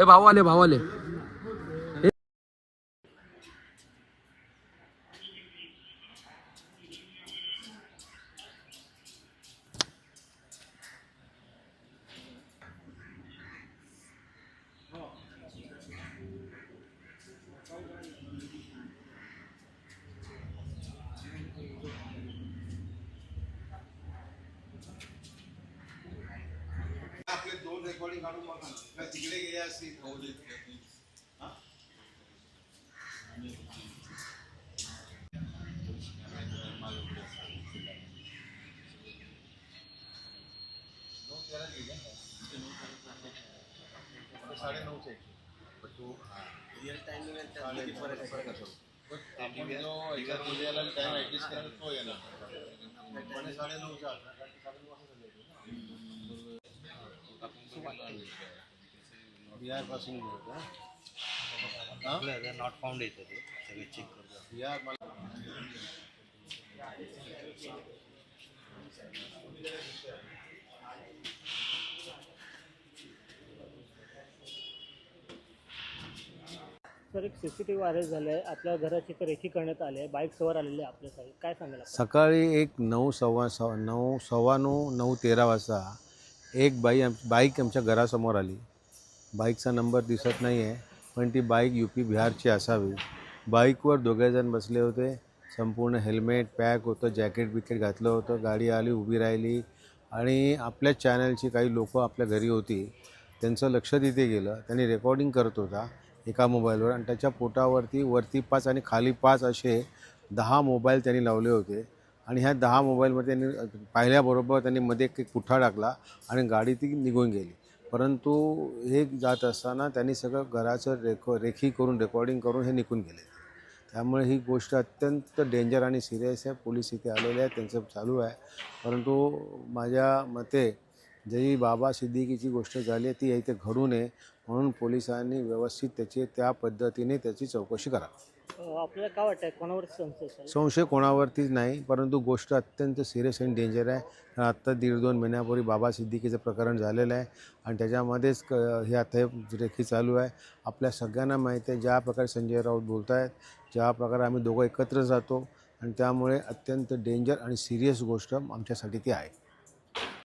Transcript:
ए भाऊ आले भाऊ आले रेकॉर्डिंग काढून बघा ना. का तिकडे गेले असतील. हा? आपण जो याच्यामध्ये याला time adjust करायला तो येणार. पण हे साडेनऊचा आता. बिहारपासून नॉट फाउंड येतं ते सगळे चेक करतो बिहार मला सर एक सीसीटीव्ही व्हायरल झालं आहे आपल्या घराची तर रेखी करण्यात आली आहे बाईक सवार आलेले आहे आपल्या काय सांगायला सकाळी एक नऊ सव्वा सव्वा नऊ सव्वा नऊ नऊ तेरा वाजता एक बाई आम बाईक आमच्या घरासमोर आली. बाईकचा नंबर दिसत नाही आहे पण ती बाईक यू पी बिहारची असावी. बाईकवर दोघेजण बसले होते. संपूर्ण हेल्मेट पॅक होतं जॅकेट बिकेट घातलं होतं. गाडी आली उभी राहिली. आणि आपल्या चॅनलची काही लोकं आपल्या घरी होती. त्यांचं लक्ष तिथे गेलं. त्यांनी रेकॉर्डिंग करत होता एका मोबाईलवर. आणि त्याच्या पोटावरती वरती पाच आणि खाली पाच असे दहा मोबाईल त्यांनी लावले होते. आणि ह्या दहा मोबाईलमध्ये त्यांनी पाहिल्याबरोबर त्यांनी मध्ये एक पुठ्ठा टाकला आणि गाडी ती निघून गेली. परंतु हे जात असताना त्यांनी सगळं घराचं रेको रेखी करून रेकॉर्डिंग करून हे निघून गेले. त्यामुळे ही गोष्ट अत्यंत डेंजर आणि सिरियस आहे. पोलीस इथे आलेले आहेत त्यांचं चालू आहे. परंतु माझ्या मते जी बाबा सिद्दीकीची गोष्ट झाली ती इथे घडू नये म्हणून पोलिसांनी व्यवस्थित त्याची त्या पद्धतीने त्याची चौकशी करावी अं, आपल्याला काय वाटतंय कोणावर संशय? संशय कोणावरतीच नाही परंतु गोष्ट अत्यंत सिरियस आणि डेंजर आहे. कारण आत्ता दीड दोन महिन्यापूर्वी बाबा सिद्दीकीचं प्रकरण झालेलं आहे आणि त्याच्यामध्येच क हे आता हे रेखी चालू आहे. आपल्या सगळ्यांना माहिती आहे ज्या प्रकारे संजय राऊत बोलत आहेत ज्या प्रकारे आम्ही दोघं एकत्र जातो आणि त्यामुळे अत्यंत डेंजर आणि सिरियस गोष्ट आमच्यासाठी ती आहे.